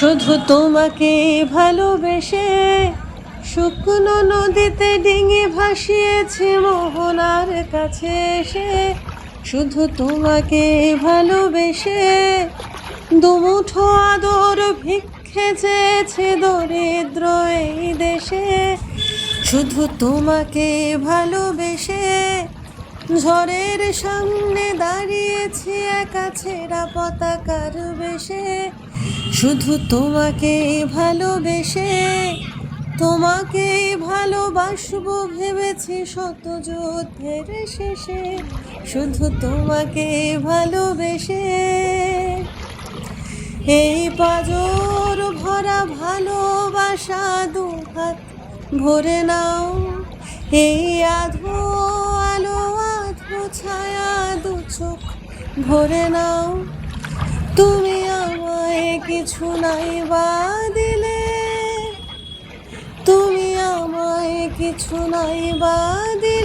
শুধু তোমাকে ভালোবেসে শুকনো নদীতে ডিঙে ভাসিয়েছে মোহনার কাছে এসে। শুধু তোমাকে ভালোবেসে দুমুঠো আদর ভিক্ষে চেয়েছে দরিদ্র এই দেশে। শুধু তোমাকে ভালোবেসে ঝড়ের সামনে দাঁড়িয়েছি একা ছেঁড়া পতাকার বেশে। শুধু তোমাকে ভালোবেসে, তোমাকে ভালোবাসবো ভেবেছি শত যুদ্ধের শেষে। শুধু তোমাকে ভালোবেসে, এই পাজর ভরা ভালোবাসা দু হাত ভরে নাও। এই আধো আলো, আধো ছায়া দু চোখ ভরে নাও। কিছু নাই বা দিলে তুমি আমায় কিছু নাই বা দিলে